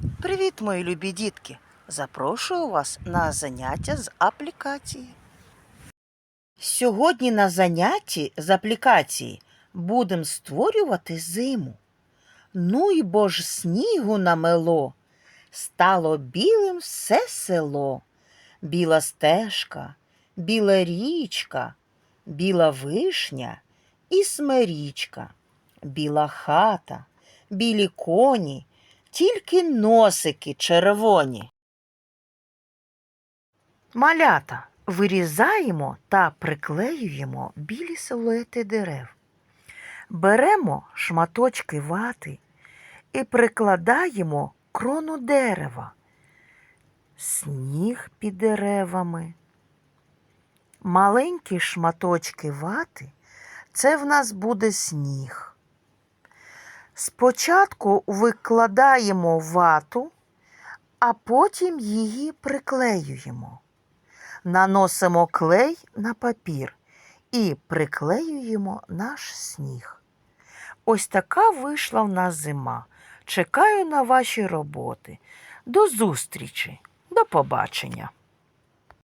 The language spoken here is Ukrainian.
Привіт, мої любі дітки! Запрошую вас на заняття з аплікації. Сьогодні на занятті з аплікації будемо створювати зиму. Ну й бо ж снігу намело, стало білим все село. Біла стежка, біла річка, біла вишня і смерічка, біла хата, білі коні, тільки носики червоні. Малята вирізаємо та приклеюємо білі силуети дерев. Беремо шматочки вати і прикладаємо крону дерева, сніг під деревами. Маленькі шматочки вати це в нас буде сніг. Спочатку викладаємо вату, а потім її приклеюємо. Наносимо клей на папір і приклеюємо наш сніг. Ось така вийшла в нас зима. Чекаю на ваші роботи. До зустрічі, до побачення!